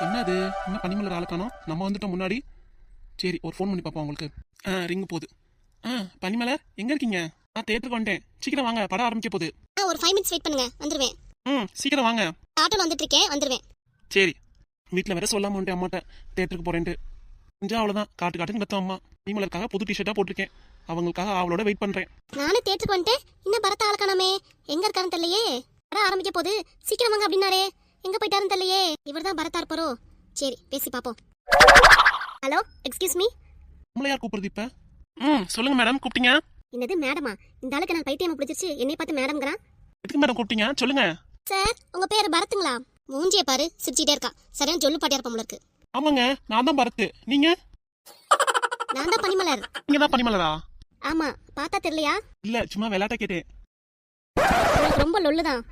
என்னது? என்ன பனிமலர் ஆளை காணோம் நம்ம வந்துட்டோம் முன்னாடி. சரி ஒரு ஃபோன் பண்ணி பார்ப்போம் உங்களுக்கு ஆ ரிங்கு போகுது. ஆ பனிமலர் எங்கே இருக்கீங்க? நான் தேட்டருக்கு வந்துட்டேன். சீக்கிரம் வாங்க படம் ஆரம்பிக்க போகுது. ஆ ஒரு ஃபைவ் மினிட்ஸ் வெயிட் பண்ணுங்க. வந்துருவேன். ம் சீக்கிரம் வாங்க. ஆட்டோல வந்துட்டு இருக்கேன் வந்துருவேன். சரி. வீட்டில் வேற சொல்லாம வந்துட்டேன் அம்மாட்ட. தேட்டருக்கு போறேன்ட்டு. கொஞ்சம் அவ்வளோதான் காட்டு காட்டுன்னு கத்தும் அம்மா. பனிமலருக்காக புது டிஷர்ட்டாக போட்டிருக்கேன். அவங்களுக்காக அவளோட வெயிட் பண்ணுறேன் நானும் தேட்டருக்கு வந்துட்டேன். இன்னும் பரத்த ஆள காணாமே எங்க இருக்காருன்னு தெரியலையே. படம் ஆரம்பிக்க போகுது. சீக்கிரம் வாங்க அப்படின்னாரே. எங்க போயிட்டாருன்னு தெரியலையே. இவர் தான் பரத்தா இருப்பாரோ சரி பேசி பாப்போம். ஹலோ எக்ஸ்கியூஸ் மீ நம்மள யார் கூப்பிடுறது இப்போ? ம் சொல்லுங்க மேடம் கூப்பிட்டீங்க? என்னது மேடமா இந்த ஆளுக்கு நான் பைத்தியம் பிடிச்சிருச்சு என்னை பார்த்து மேடம்ங்கிறான் எதுக்கு மேடம் கூப்பிட்டீங்க? சொல்லுங்க. சார் உங்க பேர் பரத்துங்களா? மூஞ்சிய பாரு சிரிச்சிட்டே இருக்கா. சரியான ஜொல்லு பாட்டியா இருப்பா இருக்கு. ஆமாங்க நான் தான் பரத்து. நீங்க? நான் தான் பனிமலர். நீங்க தான் பனிமலரா? ஆமா பார்த்தா தெரியலையா? இல்ல சும்மா விளையாட்ட கேட்டேன். ரொம்ப லொல்லுதான்.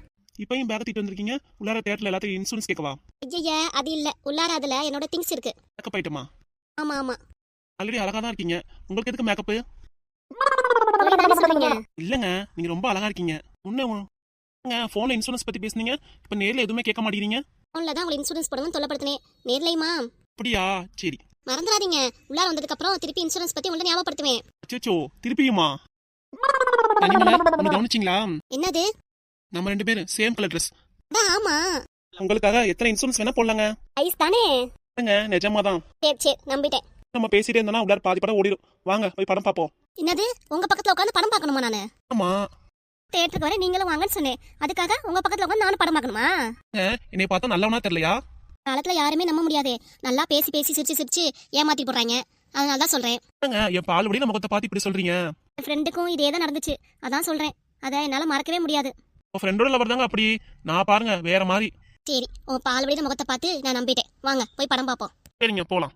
இப்பயும் பேக் தூக்கிட்டு வந்திருக்கீங்க? உள்ளார தேட்டர்ல எல்லாத்தையும் இன்சூரன்ஸ் கேட்கவா? ஐய அது இல்ல. உள்ளார அதுல என்னோட திங்ஸ் இருக்கு. மேக்கப் ஐட்டமா ஆமா ஆமா. ஆல்ரெடி அழகா தான் இருக்கீங்க. உங்களுக்கு எதுக்கு மேக்கப் இல்லங்க நீங்க ரொம்ப அழகா இருக்கீங்க. உன்ன போன்ல இன்சூரன்ஸ் பத்தி பேசுனீங்க. இப்ப நேர்ல எதுவுமே கேட்க மாட்டேங்கிறீங்க. ஃபோன்ல தான் உங்களை இன்சூரன்ஸ் போடணும்னு தொல்லப்படுத்தினேன். நேர்லையுமா? அப்படியா? சரி. மறந்துடாதீங்க. உள்ளார வந்ததுக்கு அப்புறம் திருப்பி இன்சூரன்ஸ் பத்தி உங்களை ஞாபகப்படுத்துவேன். அச்சோ திருப்பியுமா? என்னது? நம்ம ரெண்டு பேரும் சேம் கலர் ட்ரெஸ் ஆமா. உங்களுக்காக எத்தனை இன்சூரன்ஸ் வேணா போடலாங்க. ஐஸ் தானே? நிஜமா தான். சரி சரி நம்பிட்டேன். நம்ம பேசிட்டே இருந்தோம்னா உள்ளார பாதி படம் ஓடிடும் வாங்க போய் படம் பார்ப்போம். என்னது? உங்க பக்கத்துல உட்காந்து படம் பார்க்கணுமா நானு? ஆமா. தேட்டருக்கு வர நீங்களும் வாங்கன்னு சொன்னேன். அதுக்காக உங்க பக்கத்துல உட்காந்து நானும் படம் பார்க்கணுமா? என்னை பார்த்தா நல்லவனா தெரியலையா? காலத்துல யாருமே நம்ப முடியாதே. நல்லா பேசி பேசி சிரிச்சு சிரிச்சு ஏமாத்தி போடுறாங்க அதனால தான் சொல்றேன். என் பால் நம்ம கொத்த பார்த்து இப்படி சொல்றீங்க? என் ஃப்ரெண்டுக்கும் இதே தான் நடந்துச்சு. அதான் சொல்றேன். அதை என்னால மறக்கவே முடியாது. உன் ஃப்ரெண்டோட லவர் தாங்க அப்படி. நான் பாருங்க வேற மாதிரி. சரி உன் பால் வழியில முகத்தை பார்த்து நான் நம்பிட்டேன். வாங்க போய் படம் பார்ப்போம். சரிங்க போலாம்.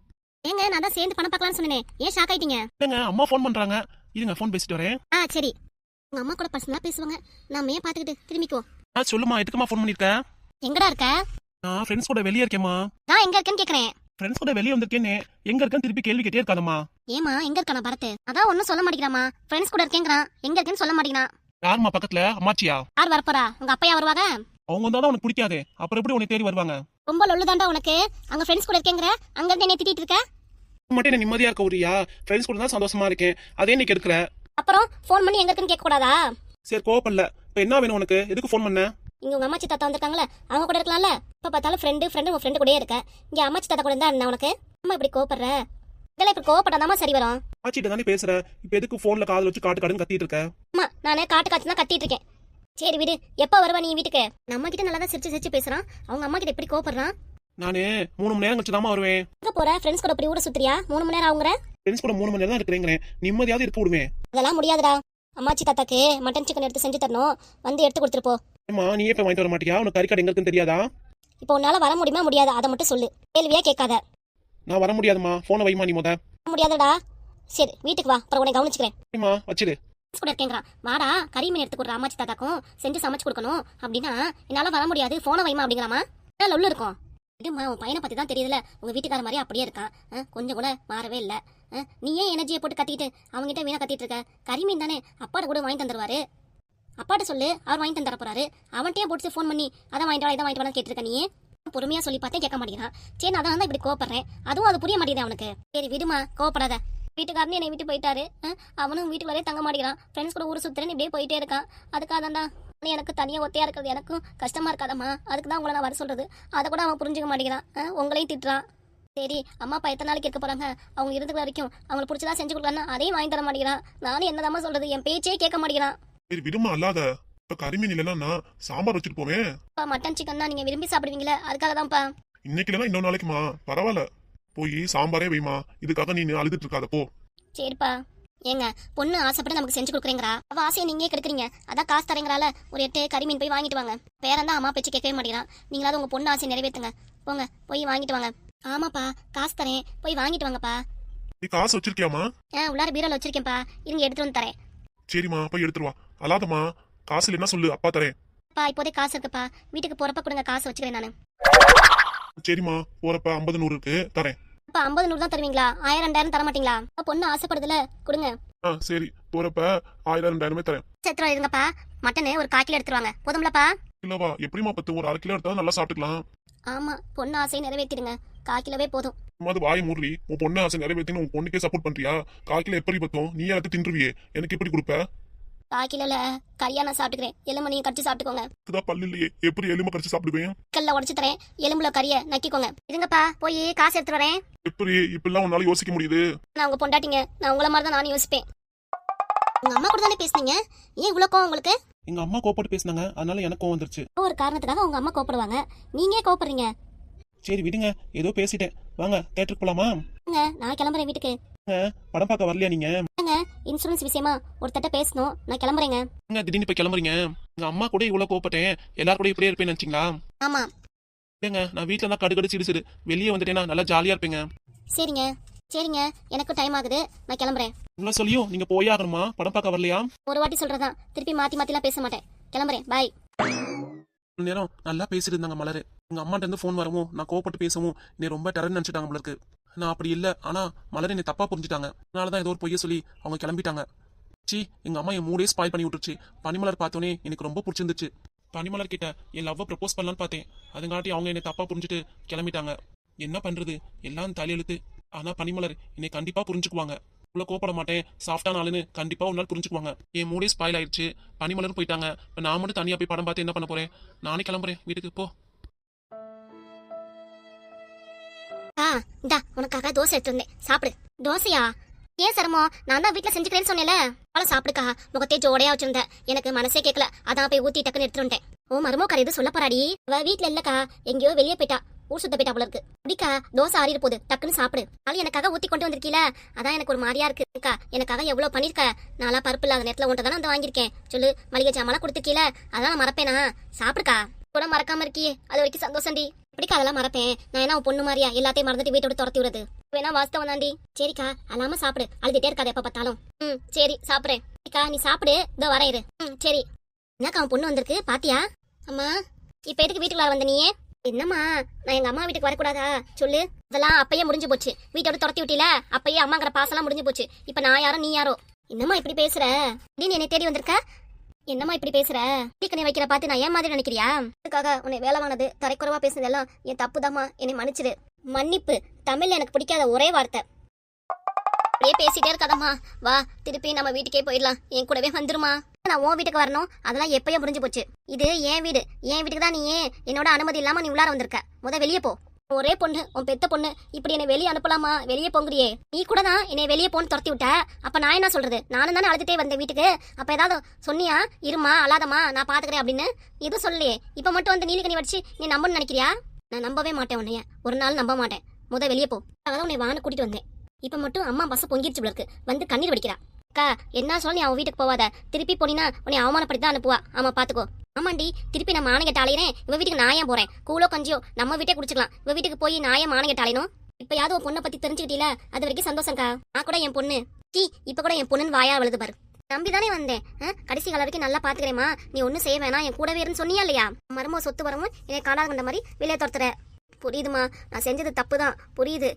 ஏங்க நான் தான் சேர்ந்து படம் பார்க்கலாம்னு சொன்னேன். ஏன் ஷாக் ஆயிட்டீங்க? இல்லைங்க அம்மா ஃபோன் பண்றாங்க. இருங்க ஃபோன் பேசிட்டு வரேன். ஆ சரி. உங்க அம்மா கூட பர்சனலா பேசுவாங்க. நாம ஏன் பாத்துக்கிட்டு திரும்பிக்குவோம். ஆ சொல்லுமா எதுக்குமா ஃபோன் பண்ணிருக்கேன் எங்கடா இருக்க? நான் ஃப்ரெண்ட்ஸ் கூட வெளியே இருக்கேம்மா. நான் எங்க இருக்கேன்னு கேக்குறேன். ஃப்ரெண்ட்ஸ் கூட வெளியே வந்திருக்கேன்னு எங்க இருக்கேன்னு திருப்பி கேள்வி கேட்டே இருக்காதம்மா. ஏமா எங்க இருக்கான பரத் அதான் ஒன்னும் சொல்ல மாட்டேங்கிறாமா ஃப்ரெண்ட்ஸ் கூட இருக்கேங்கிறான். எங்க இருக்கேன்னு சொல்ல மாட்டேங்கிறான். யாரும்மா பக்கத்துல? அம்மாச்சியா? யார் வரப்போறா? உங்க அப்பையா வருவாங்க? அவங்க வந்தாதான் உனக்கு பிடிக்காது. அப்புறம் எப்படி உனக்கு தேடி வருவாங்க? ரொம்ப லொல்லுதாண்டா உனக்கு. அங்க ஃப்ரெண்ட்ஸ் கூட இருக்கேங்கிற. அங்க இருந்து என்ன திட்டிட்டு இருக்க? மட்டும் என்ன நிம்மதியா இருக்க உரியா? ஃப்ரெண்ட்ஸ் கூட தான் சந்தோஷமா இருக்கேன். அதே நீ எடுக்கிற அப்புறம் ஃபோன் பண்ணி எங்க இருக்குன்னு கேட்க கூடாதா சரி கோவப்படல. இப்ப என்ன வேணும் உனக்கு? எதுக்கு ஃபோன் பண்ண? இங்க உங்க அம்மாச்சி தாத்தா வந்திருக்காங்களே அவங்க கூட இருக்கலாம்ல? இப்ப பார்த்தாலும் ஃப்ரெண்டு ஃப்ரெண்டு உங்க ஃப்ரெண்டு கூடயே இருக்க. இங்க அம்மாச்சி தாத்தா கூட இருந்தா என்ன உனக்கு? அம்மா இப்படி கோவப்படுற? இதெல்லாம் இப்படி கோவப்பட்டாதாம்மா சரி வரும். ஆச்சிட்ட தானே பேசுற? இப்ப எதுக்கு போன்ல காதுல வச்சு காட்டு காடுன்னு கத்திட்டு இருக்க? அம்மா நானே காட்டு காட்டு தான் கத்திட்டு இருக்கேன். சரி விடு எப்ப வருவா நீ வீட்டுக்கு? நம்ம கிட்ட நல்லா தான் சிரிச்சு சிரிச்சு பேசுறான். அவங்க அம்மா கிட்ட எப்படி கோவப்படுறான்? நானு மூணு மணி நேரம் கழிச்சு தாமா வருவேன். எங்க போற? ஃப்ரெண்ட்ஸ் கூட இப்படி ஊட சுத்துறியா? மூணு மணி நேரம் ஆகுங்கிற? ஃப்ரெண்ட்ஸ் கூட மூணு மணி நேரம் தான் இருக்கிறேங்கிறேன். நிம்மதியாவது இருக்க விடுவேன். அதெல்லாம் முடியாதுடா. அம்மாச்சி தாத்தாக்கு மட்டன் சிக்கன் எடுத்து செஞ்சு தரணும். வந்து எடுத்து கொடுத்துட்டு போ. ஏமா நீ எப்ப வாங்கிட்டு வர மாட்டியா? உனக்கு கறிக்காடு எங்க இருக்குன்னு தெரியாதா? இப்போ உன்னால வர முடியுமா? முடியாது. அதை மட்டும் சொல்லு. கேள்வியா கேட்காத. நான் வர முடியாதுமா போனை வைமா நீ முத. முடியாதுடா. சரி வீட்டுக்கு வா. அப்புறம் உன்னை கவனிச்சுக்கிறேன். சரிம்மா வச்சிரு. கூட இருக்கேங்கிறான் வாடா கறி மீன் எடுத்து கொடுற அம்மாச்சி தாத்தாக்கும். செஞ்சு சமைச்சு கொடுக்கணும். அப்படின்னா என்னால வர முடியாது. போனை வைமா அப்படிங்கிறாமா என்ன உள்ள இருக்கும்? இதுமா உன் பையனை பத்தி தான் தெரியுதுல உங்க வீட்டுக்கார மாதிரி அப்படியே இருக்கான். கொஞ்சம் கூட மாறவே இல்லை. நீ ஏன் எனர்ஜியை போட்டு கத்திட்டு அவங்ககிட்ட வீணா கத்திட்டு இருக்க? கறி மீன் தானே. அப்பாட்ட கூட வாங்கி தந்துருவாரு. அப்பாட்ட சொல்லு அவர் வாங்கி தந்துற போறாரு அவன்கிட்டயே போட்டு ஃபோன் பண்ணி. அதை வாங்கிட்டு வா இதை வாங்கிட்டு வா கேட்டிருக்க நீ? பொறுமையா சொல்லி பார்த்தே கேட்க மாட்டேங்கிறான். சரி நான் தான் இப்படி கோப்படுறேன் அதுவும் அது புரிய மாட்டேங்குது அவனுக்கு. சரி விடுமா கோவப்படாத. வீட்டுக்காரனே என்னை விட்டு போயிட்டாரு. அவனும் வீட்டுக்குள்ளே தங்க மாட்டேங்கிறான். ஃப்ரெண்ட்ஸ் கூட ஊர் சுத்துறேன்னு இப்படியே போயிட்டே இருக்கான். அதுக்காக தான்டா. எனக்கு தனியாக ஒத்தையாக இருக்கிறது எனக்கும் கஷ்டமா இருக்காதம்மா. அதுக்கு தான் உங்களை நான் வர சொல்கிறது அதை கூட அவன் புரிஞ்சுக்க மாட்டேங்கிறான். உங்களையும் திட்டுறான். சரி அம்மா அப்பா எத்தனை நாளைக்கு இருக்க போறாங்க? அவங்க இருந்துக்கிற வரைக்கும் அவங்களுக்கு பிடிச்சதா செஞ்சு கொடுக்கலான்னு அதையும் வாங்கி தர மாட்டேங்கிறான். நானும் என்னதாம்மா சொல்கிறது என் பேச்சே கேட்க மாட்டேங்கிறான். விடுமா அல்லாத. இப்ப கறிமீன் இல்லைன்னா நான் சாம்பார் வச்சுட்டு போவேன் அப்பா மட்டன் சிக்கன் தான் நீங்க விரும்பி சாப்பிடுவீங்களே அதுக்காக தான்ப்பா இன்னைக்கு இல்லைன்னா இன்னொரு நாளைக்குமா? பரவாயில்ல. போய் சாம்பாரே வைமா. இதுக்காக நீ அழுதுட்டு இருக்காத போ. சரிப்பா. ஏங்க பொண்ணு ஆசைப்பட்டு நமக்கு செஞ்சு கொடுக்குறீங்களா அவ ஆசையை நீங்க கெடுக்குறீங்க. அதான் காசு தரீங்களால ஒரு எட்டு கறி மீன் போய் வாங்கிட்டு வாங்க. பேரன் அம்மா பேச்சு கேட்கவே மாட்டேங்கிறான் நீங்களாவது உங்க பொண்ணு ஆசையை நிறைவேற்றுங்க போங்க போய் வாங்கிட்டு வாங்க. ஆமாப்பா காசு தரேன். போய் வாங்கிட்டு வாங்கப்பா. நீ காசு வச்சிருக்கியாமா ஆ உள்ளார பீரோல வச்சிருக்கேன்ப்பா. இருங்க எடுத்துட்டு வந்து தரேன். சரிம்மா போய் எடுத்துட்டு வா. அல்லாதம்மா காசு இல்லைன்னா சொல்லு அப்பா தரேன். அப்பா இப்போதே காசு இருக்குப்பா. வீட்டுக்கு போறப்ப கொடுங்க காசு வச்சுக்கிறேன் நான். சரிம்மா போறப்ப ஐம்பது நூறு இருக்கு தரேன். அப்பா ஐம்பது நூறு தான் தருவீங்களா? ஆயிரம் ரெண்டாயிரம் தர மாட்டீங்களா? அப்பா, பொண்ணு ஆசைப்படுதுல கொடுங்க. ஆ சரி. போறப்ப ஆயிரம் ரெண்டாயிரமே தரேன். சத்திரம் இருங்கப்பா. மட்டனு ஒரு கால் கிலோ எடுத்துருவாங்க போதும்லப்பா? இல்லவா எப்படிமா பத்து? ஒரு அரை கிலோ எடுத்தா நல்லா சாப்பிட்டுக்கலாம். ஆமா பொண்ணு ஆசையை நிறைவேற்றிடுங்க கால் கிலோவே போதும். அது வாய் மூடி உன் பொண்ணு ஆசை நிறைவேற்றின்னு உன் பொண்ணுக்கே சப்போர்ட் பண்றியா? கால் கிலோ எப்படி பத்தும்? நீ எல்லாத்தையும் தின்றுவியே. எனக்கு எப்படி கொடுப்ப? கால் கிலோல கறியா நான் சாப்பிட்டுக்கிறேன். எலும்பு நீங்க கடிச்சு சாப்பிட்டுக்கோங்க. இதுதான் பல்லு இல்லையே எப்படி எலும்பை கடிச்சு சாப்பிடுவேன்? கல்ல உடச்சு தரேன். எலும்புல கறிய நக்கிக்கோங்க. இருங்கப்பா போய் காசு எடுத்து வரேன். எப்படி? இப்படிலாம் உன்னால யோசிக்க முடியுது. நான் உங்க பொண்டாட்டிங்க. நான் உங்கள மாதிரி தான் நானும் யோசிப்பேன். உங்க அம்மா கூட தானே பேசுனீங்க? ஏன் இவ்வளோ கோவம் உங்களுக்கு? எங்க அம்மா கோப்பட்டு பேசினாங்க. அதனால எனக்கு கோவம் வந்துருச்சு. ஒரு காரணத்துக்காக உங்க அம்மா கோப்படுவாங்க நீங்க ஏன் கோப்படுறீங்க சரி விடுங்க. ஏதோ பேசிட்டேன். வாங்க தேட்டருக்கு போலாமா? நான் கிளம்புறேன் வீட்டுக்கு. படம் பார்க்க வரலையா நீங்க? இன்சூரன்ஸ் விஷயமா ஒருத்தட்ட பேசணும். நான் கிளம்புறேங்க. எங்க திடீர்னு போய் கிளம்புறீங்க? எங்க அம்மா கூட இவ்வளவு கோவப்பட்டேன். எல்லாரும் கூட இப்படியே இருப்பேன்னு நினைச்சீங்களா? ஆமா. இல்லைங்க நான் வீட்டுல தான் கடுகடு சிடு சிடு. வெளியே வந்துட்டேன்னா நல்லா ஜாலியா இருப்பீங்க. சரிங்க சரிங்க. எனக்கும் டைம் ஆகுது. நான் கிளம்புறேன். உங்களை சொல்லியும் நீங்க போயே ஆகணுமா? படம் பார்க்க வரலையா? ஒரு வாட்டி சொல்றதான் திருப்பி மாத்தி மாத்திலாம் பேச மாட்டேன். கிளம்புறேன். பாய் நேரம் நல்லா பேசிட்டு இருந்தாங்க மலரு. எங்க அம்மாட்ட இருந்து ஃபோன் வரவும் நான் கோவப்பட்டு பேசவும். என்னை ரொம்ப டெரர் நினைச்சிட்டாங்க இருக்கு. நான் அப்படி இல்லை. ஆனா மலர் என்னை தப்பா புரிஞ்சுட்டாங்க. அதனாலதான் ஏதோ ஒரு பொய்ய சொல்லி அவங்க கிளம்பிட்டாங்க. சி எங்க அம்மா என் மூடே ஸ்பாயில் பண்ணி விட்டுருச்சு. பனிமலர் பார்த்தோன்னே எனக்கு ரொம்ப பிடிச்சிருந்துச்சு. பனிமலர் கிட்ட என் லவ்வை ப்ரப்போஸ் பண்ணலான்னு பார்த்தேன். அதுங்காட்டி அவங்க என்னை தப்பா புரிஞ்சுட்டு கிளம்பிட்டாங்க. என்ன பண்றது? எல்லாம் தலையெழுத்து. ஆனா பனிமலர் என்னை கண்டிப்பா புரிஞ்சுக்குவாங்க. உள்ள கோப்பட மாட்டேன். சாஃப்டான ஆளுன்னு கண்டிப்பா ஒரு நாள் புரிஞ்சுக்குவாங்க. என் மூடே ஸ்பாயில் ஆயிடுச்சு பனிமலர் போயிட்டாங்க. இப்போ நான் மட்டும் தனியா போய் படம் பார்த்து என்ன பண்ண போறேன்? நானே கிளம்புறேன். வீட்டுக்கு போ. ஆ இந்தா உனக்காக தோசை எடுத்து வந்தேன். சாப்பிடு. தோசையா? ஏன் சிரமம் நான் தான் வீட்டில் செஞ்சுக்கிறேன்னு சொன்னேன்ல. அவளை சாப்பிடுக்கா. முகத்தை ஜோடையா வச்சிருந்தேன் எனக்கு மனசே கேட்கல அதான் போய் ஊத்தி டக்குன்னு எடுத்துட்டு வந்தேன் ஓ மருமோ கரை எதுவும் சொல்ல போறாடி. அவ வீட்ல இல்லக்கா. எங்கேயோ வெளியே போயிட்டா. ஊர் சுத்த போயிட்டா போல இருக்கு. அப்படிக்கா தோசை ஆறிட போகுது. டக்குன்னு சாப்பிடு. அது எனக்காக ஊத்தி கொண்டு வந்திருக்கீல. அதான் எனக்கு ஒரு மாதிரியா இருக்குக்கா எனக்காக எவ்வளவு பண்ணிருக்க? நாளா பருப்பு இல்லாத நேரத்துல ஒன்றை தானே வந்து வாங்கியிருக்கேன். சொல்லு மளிகை ஜாமான் கொடுத்துருக்கீல. அதான் மறப்பேனா? சாப்பிடுக்கா. கூட மறக்காம இருக்கியே. அது வரைக்கும் சந்தோஷம்டி. எப்படிக்கா அதெல்லாம் மறப்பேன்? நான் என்ன பொண்ணு மாதிரியா? எல்லாத்தையும் மறந்துட்டு வீட்டோட துரத்தி விடுறது. வேணா வாஸ்தவம் தாண்டி சரிக்கா அல்லாம சாப்பிடு. அழுதுட்டே இருக்காது எப்ப பார்த்தாலும். ம் சரி சாப்பிடுறேன். சரிக்கா நீ சாப்பிடு. இதோ வரையிரு ம் சரி. என்னக்கா அவன் பொண்ணு வந்திருக்கு? பாத்தியா? அம்மா இப்ப எதுக்கு வீட்டுக்குள்ள வந்த நீயே? என்னம்மா நான் எங்க அம்மா வீட்டுக்கு வரக்கூடாதா? சொல்லு. அதெல்லாம் அப்பயே முடிஞ்சு போச்சு. வீட்டோட துரத்தி விட்டில அப்பயே அம்மாங்கிற பாசெல்லாம் முடிஞ்சு போச்சு. இப்ப நான் யாரோ நீ யாரோ? என்னம்மா இப்படி பேசுற? நீ என்னை தேடி வந்திருக்க? என்னம்மா இப்படி பேசுற? டீக்கனை வைக்கிற பார்த்து நான் ஏன் மாதிரி நினைக்கிறியா? அதுக்காக உன்னை வேலை வாங்கினது தரைக்குறவா பேசுனதெல்லாம் என் தப்புதாம்மா. என்னை மன்னிச்சிடு மன்னிப்பு தமிழ் எனக்கு பிடிக்காத ஒரே வார்த்தை. அப்படியே பேசிட்டே இருக்காதம்மா. வா திருப்பி நம்ம வீட்டுக்கே போயிடலாம். என் கூடவே வந்துருமா. நான் உன் வீட்டுக்கு வரணும். அதெல்லாம் எப்பயும் முடிஞ்சு போச்சு. இது என் வீடு. என் வீட்டுக்கு தான் நீ ஏன் என்னோட அனுமதி இல்லாம நீ உள்ளார வந்திருக்க. முத வெளியே போ. ஒரே பொண்ணு உன் பெத்த பொண்ணு இப்படி என்னை வெளியே அனுப்பலாமா? வெளியே போங்கிறியே நீ கூட தான் என்னை வெளியே போன்னு துரத்தி விட்ட. அப்ப நான் என்ன சொல்றது? நானும் தானே அழுதுட்டே வந்தேன் வீட்டுக்கு. அப்ப ஏதாவது சொன்னியா? இருமா அழாதமா நான் பாத்துக்கிறேன் அப்படின்னு. எதுவும் சொல்லலையே. இப்ப மட்டும் வந்து நீலிக்கனி வச்சு நீ நம்பணும்னு நினைக்கிறியா? நான் நம்பவே மாட்டேன் உன்னைய. ஒரு நாள் நம்ப மாட்டேன். முத வெளியே போ. அதான் உன்னை வான்னு கூட்டிட்டு வந்தேன். இப்ப மட்டும் அம்மா பச பொங்கிருச்சு இருக்கு. வந்து கண்ணீர் வடிக்கிறா. அக்கா என்ன சொல்ல நீ அவன் வீட்டுக்கு போவாத. திருப்பி போனீனா உன்னை அவமானப்படுத்தி தான் அனுப்புவா. ஆமா பாத்துக்கோ. ஆமாண்டி திருப்பி நான் மானகட்ட அலையிறேன் இவ வீட்டுக்கு நான் ஏன் போறேன்? கூலோ கஞ்சியோ நம்ம வீட்டே குடிச்சுக்கலாம். இவ வீட்டுக்கு போய் நான் ஏன் மானகட்ட அலையணும் இப்ப யாவது உன் பொண்ணை பத்தி தெரிஞ்சுக்கிட்டீல? அது வரைக்கும் சந்தோஷம்க்கா நான் கூட என் பொண்ணு. டீ இப்ப கூட என் பொண்ணுன்னு வாயா விழுது பாரு. நம்பி தானே வந்தேன் கடைசி கால வரைக்கும் நல்லா பாத்துக்கிறேமா நீ ஒன்னும் செய்ய வேணாம். என் கூடவே இருந்து சொன்னியா இல்லையா? மருமோ சொத்து வரவும் என்னை காணாத கண்ட மாதிரி வெளியே துரத்துற. புரியுதுமா நான் செஞ்சது தப்பு தான் புரியுது.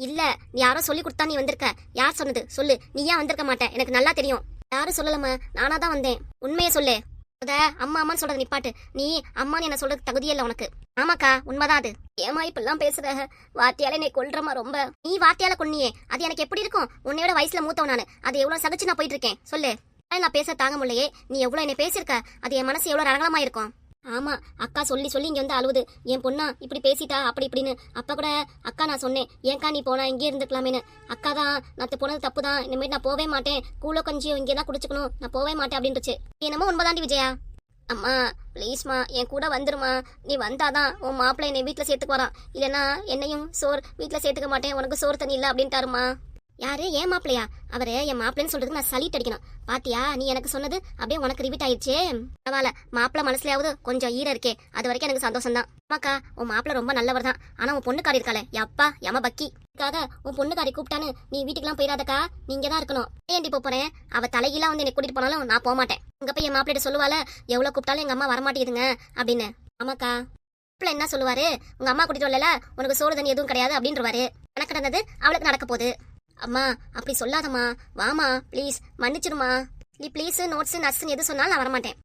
இல்ல நீ யாரோ சொல்லி கொடுத்தா நீ வந்திருக்க. யார் சொன்னது? சொல்லு. நீ ஏன் வந்திருக்க மாட்டேன் எனக்கு நல்லா தெரியும். யாரும் சொல்லலம்மா. நானா தான் வந்தேன். உண்மையை சொல்லு. அத அம்மா அம்மான்னு சொல்றது நிப்பாட்டு. நீ அம்மான்னு என்ன சொல்றது தகுதியே இல்ல உனக்கு. ஆமாக்கா உண்மைதான் அது. ஏமா இப்பெல்லாம் பேசுற? வார்த்தையால என்னை கொல்றமா ரொம்ப. நீ வார்த்தையால கொன்னியே. அது எனக்கு எப்படி இருக்கும்? உன்னையோட வயசுல மூத்தவன் நானு. அது எவ்வளவு சகிச்சு நான் போயிட்டு இருக்கேன். சொல்லு. நான் பேச தாங்க முடியலையே. நீ எவ்வளவு என்னை பேசியிருக்க? அது என் மனசு எவ்வளவு ரகலமா இருக்கும் ஆமா அக்கா சொல்லி சொல்லி இங்க வந்து அழுவுது. என் பொண்ணா இப்படி பேசிட்டா அப்படி இப்படின்னு. அப்ப கூட அக்கா நான் சொன்னேன் ஏன்க்கா நீ போனா இங்கே இருந்துக்கலாமேன்னு. அக்கா தான் நான் போனது தப்பு தான் இனிமேல் நான் போவே மாட்டேன். கூலோ கொஞ்சம் இங்கே தான் குடிச்சுக்கணும். நான் போவே மாட்டேன் அப்படின்ட்டுச்சு என்னமோ உண்மைதாண்டி விஜயா? அம்மா ப்ளீஸ்மா என் கூட வந்துருமா. நீ வந்தாதான் உன் மாப்பிள்ளை என்னை வீட்டில் சேர்த்துக்கு வரான். இல்லைன்னா என்னையும் சோறு வீட்டில் சேர்த்துக்க மாட்டேன். உனக்கு சோறு தண்ணி இல்லை அப்படின்ட்டாருமா. யாரு? ஏன் மாப்பிளையா அவரு என் மாப்பிள்ளைன்னு சொல்றதுக்கு நான் சலிட்டு அடிக்கணும் பாத்தியா? நீ எனக்கு சொன்னது அப்படியே உனக்கு ரிவீட் ஆயிடுச்சே. பரவாயில்ல. மாப்பிள மனசுலயாவது கொஞ்சம் ஈர இருக்கே. அது வரைக்கும் எனக்கு சந்தோஷம் தான் அம்மாக்கா உன் மாப்பிள்ளை ரொம்ப நல்லவர் தான் ஆனா உன் பொண்ணுக்காரி இருக்காளே. எப்பா யம பக்கி. அதுக்காக உன் பொண்ணுக்காரி கூப்பிட்டான்னு நீ வீட்டுக்குலாம் போயிடாதக்கா. நீங்க தான் இருக்கணும் ஏன்டி போப் போறேன்? அவ தலைகீழா வந்து என்னை கூட்டிட்டு போனாலும் நான் போக மாட்டேன் உங்க போய் என் மாப்பிள்ளைட்ட சொல்லுவால எவ்வளவு கூப்பிட்டாலும் எங்க அம்மா வரமாட்டேங்குதுங்க அப்படின்னு. ஆமாக்கா மாப்பிள்ள என்ன சொல்லுவாரு? உங்க அம்மா கூட்டிட்டு வரல உனக்கு சோறு தண்ணி எதுவும் கிடையாது அப்படின்றவாரு. எனக்கு நடந்தது அவளுக்கு நடக்க போகுது. அம்மா அப்படி சொல்லாதம்மா. வாமா ப்ளீஸ் மன்னிச்சிருமா நீ ப்ளீஸ் நோட்ஸ் நர்ஸ்னு எது சொன்னாலும் நான் வரமாட்டேன்.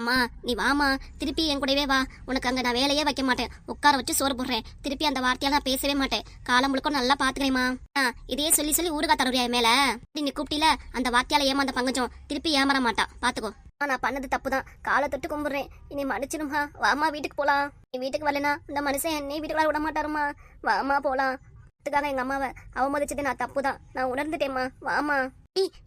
அம்மா நீ வாமா திருப்பி என் கூடவே வா. உனக்கு அங்கே நான் வேலையே வைக்க மாட்டேன். உட்கார வச்சு சோறு போடுறேன். திருப்பி அந்த வார்த்தையால நான் பேசவே மாட்டேன். காலம் முழுக்க நல்லா பாத்துக்கிறேம்மா ஆ இதையே சொல்லி சொல்லி ஊருகா தருவியா மேலே? மேல நீ கூப்பிட்டில அந்த வார்த்தையால ஏமாந்த பங்கஜம். திருப்பி ஏமாற மாட்டா. பாத்துக்கோ நான் பண்ணது தப்பு தான் காலை தொட்டு கும்பிடுறேன். இனி மன்னிச்சிடுமா வாமா வீட்டுக்கு போலாம். நீ வீட்டுக்கு வரலனா இந்த மனுஷன் என்னை வீட்டுக்குள்ள விட மாட்டாருமா வாமா போலாம். பணத்துக்காக எங்க அம்மாவை. அவமதிச்சது நான் தப்பு தான் நான் உணர்ந்துட்டேம்மா. வாமா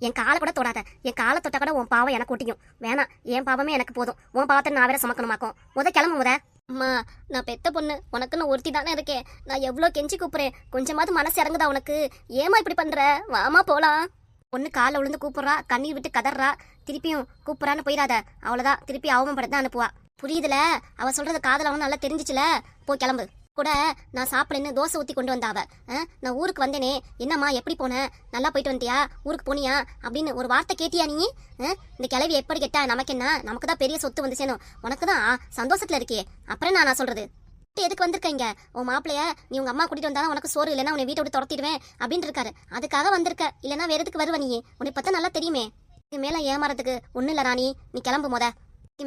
என் காலை கூட தொடாத. என் காலை தொட்ட கூட உன் பாவம் எனக்கு ஒட்டிக்கும். வேணாம். என் பாவமே எனக்கு போதும். உன் பாவத்தை நான் வேற சுமக்கணுமாக்கும். முத கிளம்பு முத. அம்மா நான் பெத்த பொண்ணு. உனக்குன்னு ஒருத்தி தானே இருக்கேன் நான் எவ்வளோ கெஞ்சி கூப்பிடுறேன். கொஞ்சமாவது மனசு இறங்குதா உனக்கு? ஏமா இப்படி பண்ற? வாமா போலாம். பொண்ணு காலை விழுந்து கூப்பிடுறா. கண்ணீர் விட்டு கதறா. திருப்பியும் கூப்பிட்றான்னு போயிடாத. அவ்வளோதான் திருப்பி அவமப்படுத்த அனுப்புவா. புரியுதுல? அவ சொல்றது காதல் அவன் நல்லா தெரிஞ்சிச்சுல? போ கிளம்பு. கூட நான் சாப்பிடுன்னு தோசை ஊற்றி கொண்டு வந்தாவ நான் ஊருக்கு வந்தேனே. என்னம்மா எப்படி போனேன் நல்லா போயிட்டு வந்தியா? ஊருக்கு போனியா? அப்படின்னு ஒரு வார்த்தை கேட்டியா நீ? ஆ, இந்த கிளவி எப்படி கேட்டா? நமக்கு என்ன? நமக்கு தான் பெரிய சொத்து வந்து சேரும் உனக்கு தான் சந்தோஷத்தில் இருக்கே. அப்புறம் நான் நான் சொல்கிறது எதுக்கு வந்திருக்கீங்க? உன் மாப்பிளைய நீ உங்க அம்மா கூட்டிட்டு வந்தாலும் உனக்கு சோறு இல்லைன்னா உன்னை வீட்டை விட்டு துரத்திடுவேன் அப்படின்னு இருக்காரு. அதுக்காக வந்திருக்க. இல்லைன்னா வேற எதுக்கு வருவ நீ? உன்னை பார்த்தா நல்லா தெரியுமே. இது மேலே ஏமாறதுக்கு ஒன்றும் இல்லை ராணி. நீ கிளம்பு மொதல்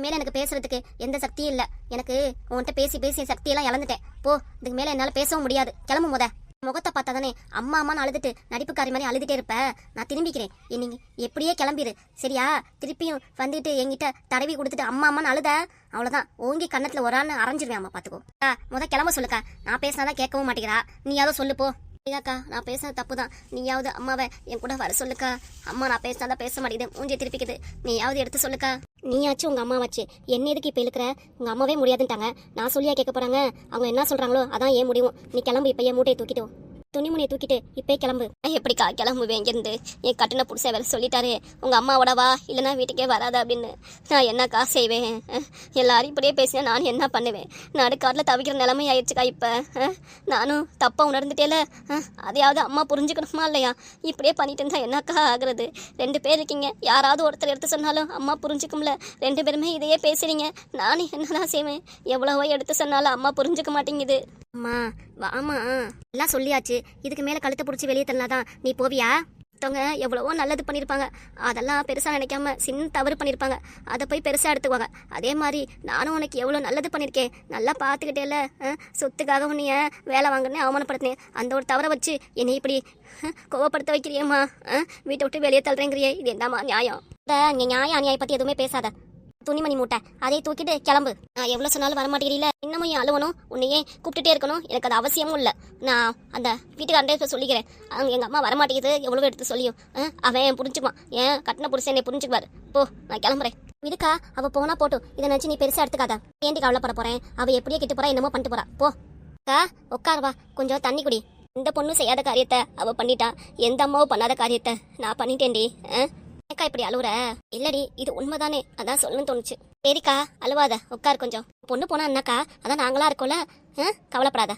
இதுக்கு எனக்கு பேசுறதுக்கு எந்த சக்தியும் இல்லை. எனக்கு உன்கிட்ட பேசி பேசி என் சக்தியெல்லாம் இழந்துட்டேன். போ இதுக்கு மேலே என்னால் பேசவும் முடியாது. கிளம்பு முத. முகத்தை பார்த்தா தானே அம்மா அம்மான்னு அழுதுட்டு நடிப்புக்காரி மாதிரி அழுதுட்டே இருப்பேன் நான் திரும்பிக்கிறேன். நீங்க எப்படியே கிளம்பிடு சரியா? திருப்பியும் வந்துட்டு என்கிட்ட தடவி கொடுத்துட்டு அம்மா அம்மான்னு அழுத. அவ்வளோதான் ஓங்கி கண்ணத்தில் ஒரு ஆள் அரைஞ்சிருவேன் அம்மா பார்த்துக்கோ முத கிளம்ப சொல்லுக்கா. நான் பேசினாதான் கேட்கவும் மாட்டேங்கிறா. நீ சொல்லு போ. ஐயாக்கா நான் பேசுனது தப்பு தான் நீயாவது அம்மாவை என் கூட வர சொல்லுக்கா. அம்மா நான் பேசினாதான் பேச மாட்டேங்குது. மூஞ்சி திருப்பிக்குது. நீயாவது எடுத்து சொல்லுக்கா. நீயாச்சும் உங்க அம்மா வச்சு என்ன எதுக்கு இப்ப இழுக்கிற? உங்க அம்மாவே முடியாதுன்ட்டாங்க. நான் சொல்லியா கேட்க போறாங்க? அவங்க என்ன சொல்றாங்களோ அதான் ஏன் முடியும் நீ கிளம்பு இப்ப என் மூட்டையை தூக்கிட்டோம் துணிமுனையை தூக்கிட்டு இப்பே கிளம்பு. எப்படிக்கா கிளம்புவேன் இங்கிருந்து? என் கட்டின புருஷ வேலை சொல்லிட்டாரு. உங்க அம்மாவோட வா இல்லைன்னா வீட்டுக்கே வராத அப்படின்னு. நான் என்னக்கா செய்வேன்? எல்லாரும் இப்படியே பேசினா நான் என்ன பண்ணுவேன்? நடுக்காட்டில் தவிக்கிற நிலைமை ஆயிடுச்சுக்கா இப்போ. நானும் தப்பாக உணர்ந்துட்டேல? அதையாவது அம்மா புரிஞ்சுக்கணுமா இல்லையா? இப்படியே பண்ணிட்டு இருந்தா என்னக்கா ஆகுறது? ரெண்டு பேர் இருக்கீங்க. யாராவது ஒருத்தர் எடுத்து சொன்னாலும் அம்மா புரிஞ்சுக்கும்ல. ரெண்டு பேருமே இதையே பேசுறீங்க. நானும் என்னதான் செய்வேன்? எவ்வளவோ எடுத்து சொன்னாலும் அம்மா புரிஞ்சுக்க மாட்டேங்குது. அம்மா வாமா எல்லாம் சொல்லியாச்சு. இதுக்கு மேலே கழுத்தை பிடிச்சி வெளியே தள்ளினாதான் நீ போவியா? மற்றவங்க எவ்வளவோ நல்லது பண்ணியிருப்பாங்க அதெல்லாம் பெருசாக நினைக்காம சின்ன தவறு பண்ணியிருப்பாங்க அதை போய் பெருசாக எடுத்துக்குவாங்க. அதே மாதிரி நானும் உனக்கு எவ்வளோ நல்லது பண்ணியிருக்கேன் நல்லா பார்த்துக்கிட்டேல சொத்துக்காக உன்னைய வேலை வாங்கினே அவமானப்படுத்தினேன். அந்த ஒரு தவறை வச்சு என்னை இப்படி கோவப்படுத்த வைக்கிறியேம்மா? வீட்டை விட்டு வெளியே தள்ளுறேங்கிறியே. இது என்னம்மா நியாயம்? இந்த நீ நியாயம் அநியாயம் பற்றி எதுவுமே பேசாத. துணிமணி மூட்டை. அதை தூக்கிட்டு கிளம்பு. நான் எவ்வளோ சொன்னாலும் வரமாட்டேங்கிறீல இன்னமும் ஏன் அழுவணும் உன்னையே கூப்பிட்டுட்டே இருக்கணும். எனக்கு அது அவசியமும் இல்லை. நான் அந்த வீட்டுக்காரண்டே சொல்லிக்கிறேன். அவங்க எங்கள் அம்மா வர மாட்டேங்குது எவ்வளோ எடுத்து சொல்லியும். ஆ, அவன் புரிஞ்சுக்குவான். ஏன் கட்டின புருஷன் என்னை புரிஞ்சுக்குவார். போ நான் கிளம்புறேன். விடுக்கா அவ போனா போட்டும் இதை நினச்சி நீ பெருசாக எடுத்துக்காத. ஏண்டி கவலைப்பட போறேன்? அவ எப்படியே கிட்ட போறா என்னமோ பண்ணிட்டு போறா. போ. அக்கா கொஞ்சம் தண்ணி குடி. இந்த பொண்ணு செய்யாத காரியத்தை அவ பண்ணிட்டா. எந்த அம்மாவும் பண்ணாத காரியத்தை நான் பண்ணிட்டேன்டி. ஆ? ஏக்கா இப்படி அழுவுற? இல்லடி இது உண்மைதானே. அதான் சொல்லணும்னு தோணுச்சு. சரிக்கா அழுவாத. உட்கார் கொஞ்சம். பொண்ணு போனா என்னக்கா? அதான் நாங்களா இருக்கோம்ல. கவலைப்படாத.